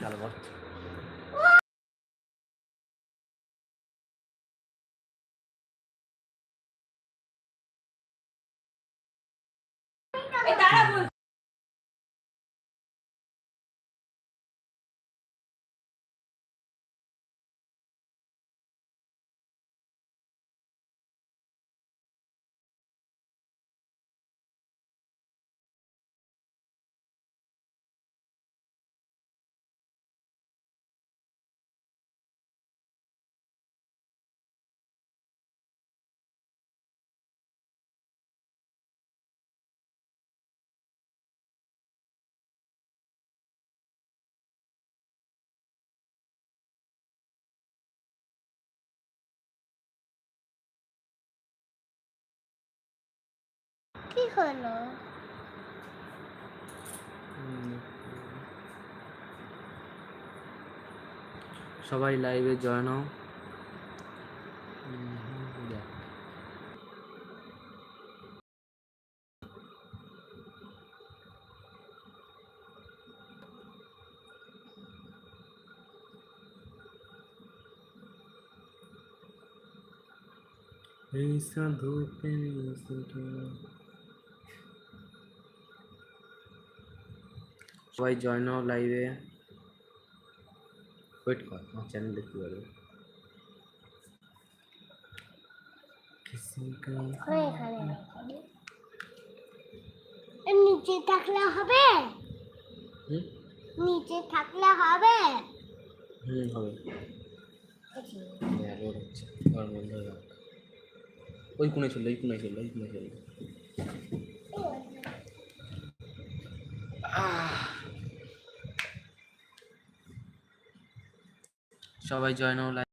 加了没？কি হলো সবাই লাইভে জয়েন হও দেখ। এই সবাই জয় লাইভে ওয়েট কর আমার চ্যানেল দেখতে পারবে নিচে থাকলে হবে? নিচে থাকলে হবে? হুম হবে। আচ্ছা। হ্যাঁ, ওই কোণে চলল ওই কোণে চলল ওই কোণে চলল। আচ্ছা। আহ। লাইফটা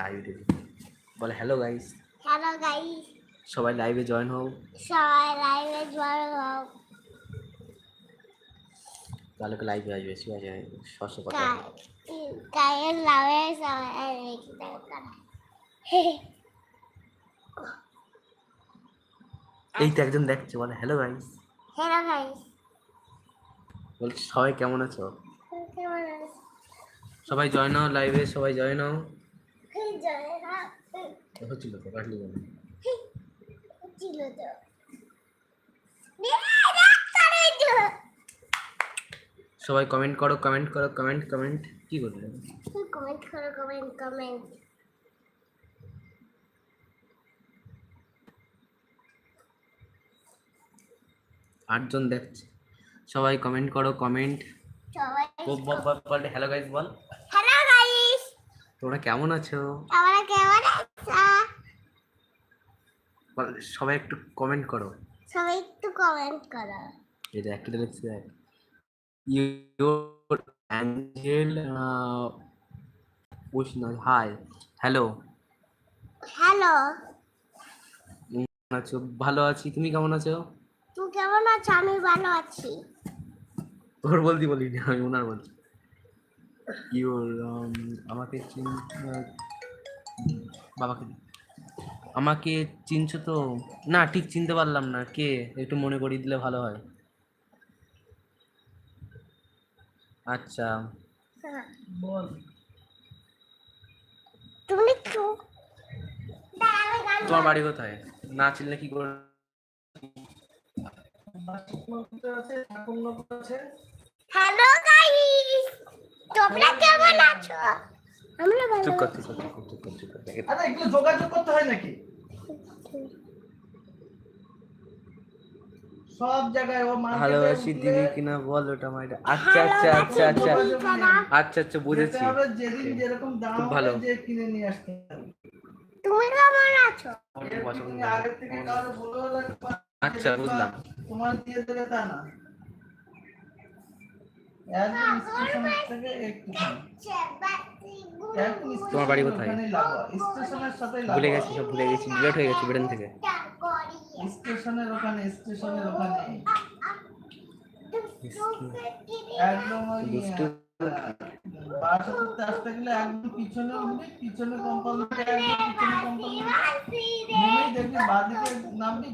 লাইভ বলে হ্যালো গাইস হ্যালো গাইস সবাই লাইভে জয়েন হও। সবাই লাইভে জয়েন হও। কালকে লাইভে আসবে ঠিক আছে? ষষ্ঠ কথা গায়ের করে এই তো একজন দেখছে বলে হ্যালো গাইস হ্যালো গাইস বলছি সবাই কেমন আছো সবাই জয়েন হও লাইভে সবাই জয় হ্যাঁ হচ্ছিল তো কাটলি কেন ছিল তো রাগ করে তো সবাই কমেন্ট করো কমেন্ট করো কমেন্ট কমেন্ট কি করবে? কমেন্ট করো কমেন্ট কমেন্ট। আটজন দেখছে। সবাই কমেন্ট করো কমেন্ট। সবাই বল হ্যালো গাইস বল হ্যালো গাইস তোমরা কেমন আছো? তোমরা কেমন আছো? বল সবাই একটু কমেন্ট করো। সবাই একটু কমেন্ট করো। এই দেখ কি লিখছে দেখ ইউর অ্যাঞ্জেল উষ্ণ হাই হ্যালো হ্যালো আছো? ভালো আছি। তুমি কেমন আছো? তুই কেমন আছো? আমি ভালো আছি। তোর বলতে বলিনি আমি ওনার বলছি। ইউর আমাকে চিন বাবাকে। আমাকে চিনছো তো? না ঠিক চিনতে পারলাম না। কে? একটু মনে করিয়ে দিলে ভালো হয়। আচ্ছা। হ্যাঁ। বল। তুমি তো দাঁড়া, আমি গান তোমার বাড়ি কোথায়? না চিনলে কি করে? হ্যালো গাইস তোমরা কেমন আছো? আমরা ভালো চুপ কর চুপ কর চুপ কর চুপ কর আরে এগুলো যোগাযোগ করতে হয় নাকি? সব জায়গায় ও ভালোবাসি দিবি কিনা বল ওটা আমার আচ্ছা আচ্ছা আচ্ছা আচ্ছা আচ্ছা আচ্ছা বুঝেছি। যেদিন যেরকম দাম ভালো। যে কিনে নিয়ে আসতে তুমি কেমন আছো। আগে থেকে কারও আচ্ছা বুঝলাম। তোমার দিয়ে দেবে তা না। একদম তোমার বাড়ি কোথায়? ভুলে গেছি সব ভুলে গেছি ডিলেট হয়ে গেছি ব্রেন থেকে। স্টেশনের ওখানে স্টেশনের ওখানে। একদম ওই দুষ্টু বারাসাতে আসতে গেলে একদম পিছনে উঠবি পিছনে দেখবি বাদিকে নামবি।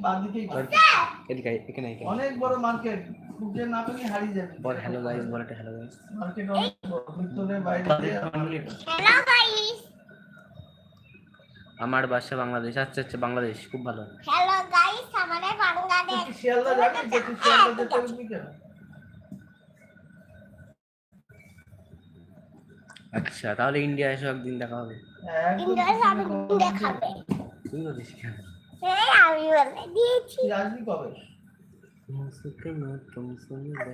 অনেক বড় মার্কেট খুঁজে না পেলে হারিয়ে যাবে। বল হ্যালো গাইস বল একটা হ্যালো গাইস মার্কেট অনেক বড় ভিতরে বাইরে হ্যালো গাইস আমার বাসা বাংলাদেশ আচ্ছা আচ্ছা বাংলাদেশ খুব ভালো। হ্যালো গাইস বাংলাদেশ শিয়ালদা যাবি দেখি শিয়ালদা যেতে পারবি কেন? আচ্ছা তাহলে ইন্ডিয়া এসে একদিন দেখা হবে। ইন্ডিয়া সামনে পিছনে দেখাবে তুই বলিস কেন? এই আমি বলে দিয়েছি। তুই কবে? মুসকে না তুম সুন বাতা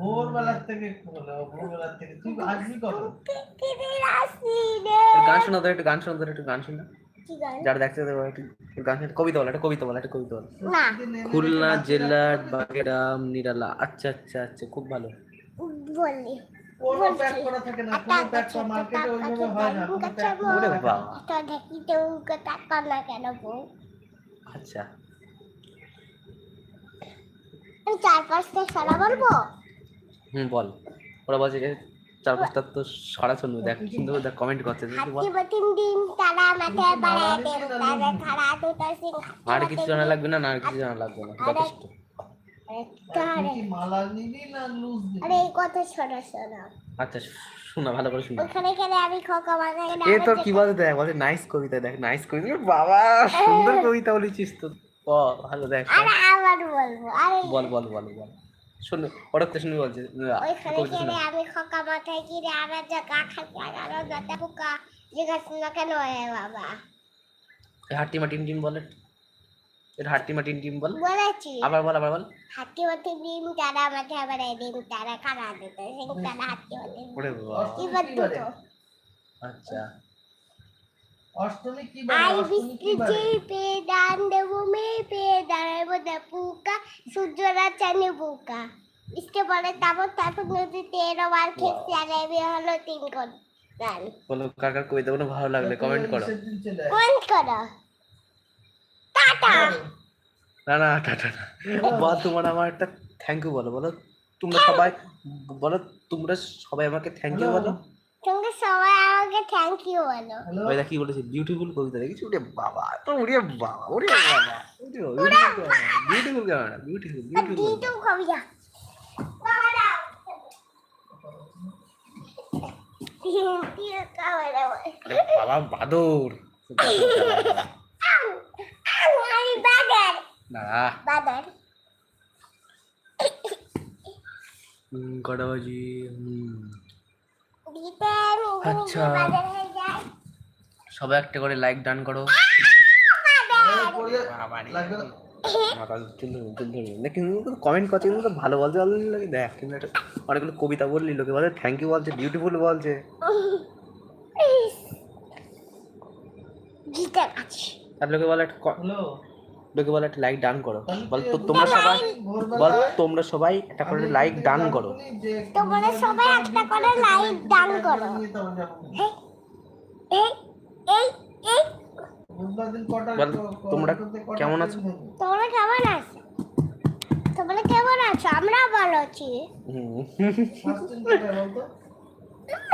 ভোরবেলার থেকে থেকে। তুই আসবি কবে? গান শোনা তো একটু গান শোনা তো একটু গান শোনা? যারা দেখতে দেবো গান শোনা কবিতা বল একটা কবিতা বল একটা কবিতা বল। খুলনা জেলার বাগেরাম নিরালা। আচ্ছা আচ্ছা আচ্ছা খুব ভালো। হয় আচ্ছা। আমি চার পাঁচটা সারা বলব? হুম বল। ওরা বলছে চার পাঁচটা তো সারা শুনবে দেখ কিন্তু দেখ কমেন্ট করছে তারা তারা আর কিছু জানা লাগবে না? আর কিছু জানা লাগবে না যথেষ্ট। আচ্ছা শোনা ভালো করে শোনা আমি এ তো কি বলতে দেখ বলে নাইস কবিতা দেখ নাইস কবিতা বাবা সুন্দর কবিতা বলেছিস তো। ও ভালো দেখ বলব বল বল বল বল। শোন বলছে কবিতা শোনা। গেলে আমি খোকা মাথায় গিয়ে আমার যা গা খাচ্ছি আর যাতে পোকা জিজ্ঞাসা না কেন এ বাবা? হাট্টি মাটিন টিম বলে? এটা হাট্টি মাটিন টিম বল? বলেছি। আবার বল আবার বল। হাতি বতিন দিন তারা মাঠে বাড়ায় দিন তারা খাড়া দুটো সিং তারা হাতি বতিন ওরে বাবা। এবার দুটো আচ্ছা। অষ্টমী কি অষ্টমী কি পে দান দেবো মে পে দাঁড়াবো দা পুকা সূর্যরা চানে বুকা ইসকে বলে তারপর তারপর নদীতে খেতে আর এবে হলো তিন কোন গান বলো কার কার কবিতা গুলো ভালো লাগলে? কমেন্ট করো। কোন করো। টাটা! না না টাটা না বল তোমার আমার একটা থ্যাংক ইউ বলো বলো। তোমরা সবাই বলো তোমরা সবাই আমাকে থ্যাংক ইউ বলো। তোমরা সবাই আমাকে থ্যাংক ইউ বলো। ওই কি বলেছে বিউটিফুল কবিতা দেখেছি ওরে বাবা তো ওরে বাবা ওরে বাবা বিউটিফুল কেমন বিউটিফুল বিউটিফুল কবিতা। বাবা বাদার। কটা বাজি? হুম। আচ্ছা। সবাই একটা করে লাইক ডান করো? কমেন্ট করছে কিন্তু তো ভালো বলতে ভালো লাগে দেখ কিন্তু একটা অনেকগুলো কবিতা বললি লোকে বলে থ্যাংক ইউ বলছে বিউটিফুল বলছে আর লোকে বলে একটা হ্যালো লোকে বলে একটা লাইক ডান করো। বল তো তোমরা সবাই বল তোমরা সবাই একটা করে লাইক ডান করো। তোমরা সবাই একটা করে দান নিজের করো। এই এই। এই বল, তোমরা কেমন আছো? তোমরা কেমন আছো? তোমরা কেমন আছো? আমরা ভালো আছি। হুম। ফার্স্ট ট্রেন কটায় বলতো? জানো।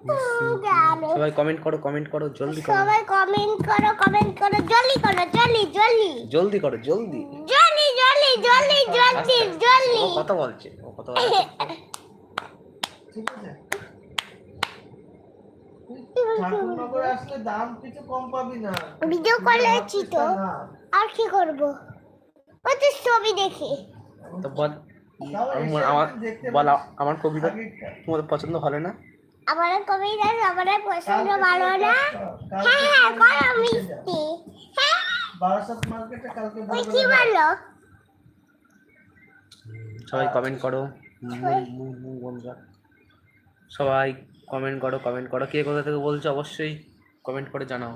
সবাই কমেন্ট করো কমেন্ট করো জলদি করো। সবাই কমেন্ট করো কমেন্ট করো জলদি করো জলদি জলদি। জলদি করো জলদি। জলদি জলদি জলদি জলদি জলদি। ও কথা বলছে ও কথা বলছে। ঠিক আছে? তুই আসলে দাম কিছু কম পাবি না। ভিডিও করেছি তো। আর কি করব? ওই তো ছবি দেখি। তো বল তাও আমার বল আমার কবিতা তোমাদের পছন্দ হলো না? আমার কবিতা আমার পছন্দ ভালো না? হ্যাঁ হ্যাঁ করো মিষ্টি। হ্যাঁ? বারাসাত মার্কেটে কালকে ওই কি বলো? সবাই কমেন্ট করো। সবাই কমেন্ট করো কমেন্ট করো। কে কোথা থেকে বলছো অবশ্যই কমেন্ট করে জানাও।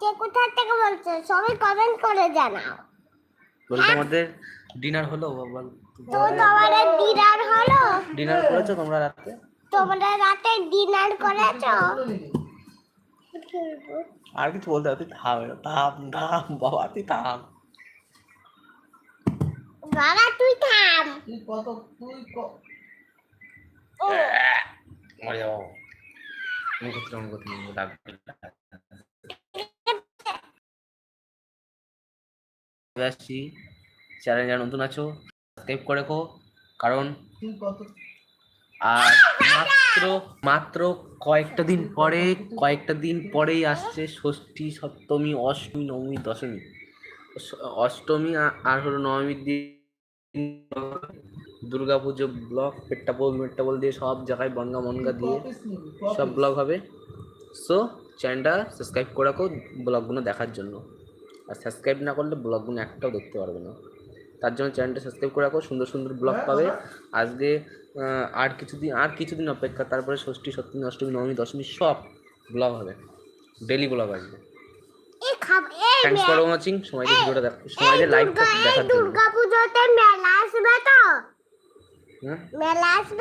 কে কোথা থেকে বলছো? সবাই কমেন্ট করে জানাও। বল তোমাদের। ডিনার হলো বল তো তোমাদের ডিনার হলো? ডিনার করেছ তোমরা রাতে? তোমরা রাতে ডিনার করেছ? আর কিছু বলতে হবে? থাম থাম থাম বাবা তুই থাম। বাবা তুই থাম। তুই কত তুই মরে যাব। লাগবে চ্যানেল যারা নতুন আছো সাবস্ক্রাইব করে রাখো কারণ আর মাত্র মাত্র কয়েকটা দিন পরে কয়েকটা দিন পরেই আসছে ষষ্ঠী সপ্তমী অষ্টমী নবমী দশমী। অষ্টমী আর হলো নবমীর দিন দুর্গা পুজো ব্লগ পেট্টা বল মেট্টা বল দিয়ে সব জায়গায় বনগা মনগা দিয়ে সব। ব্লগ হবে। সো চ্যানেলটা সাবস্ক্রাইব করে রাখো ব্লগগুলো দেখার জন্য। আর সাবস্ক্রাইব না করলে ব্লগগুলো একটাও দেখতে পারবে না। তার জন্য চ্যানেলটা সাবস্ক্রাইব করে রাখো সুন্দর সুন্দর ব্লগ হ্যাঁ, পাবে। আজকে আর কিছুদিন আর কিছুদিন অপেক্ষা তারপরে ষষ্ঠী সপ্তমী অষ্টমী নবমী দশমী সব ব্লগ হবে। ডেলি ব্লগ আসবে। এ খাব এই থ্যাংকস ফর ওয়াচিং সবাই ভিডিওটা দেখো সময় দিয়ে লাইক দেখার জন্য। দুর্গাপূজাতে মেলা আসবে তো? হ্যাঁ? মেলা আসবে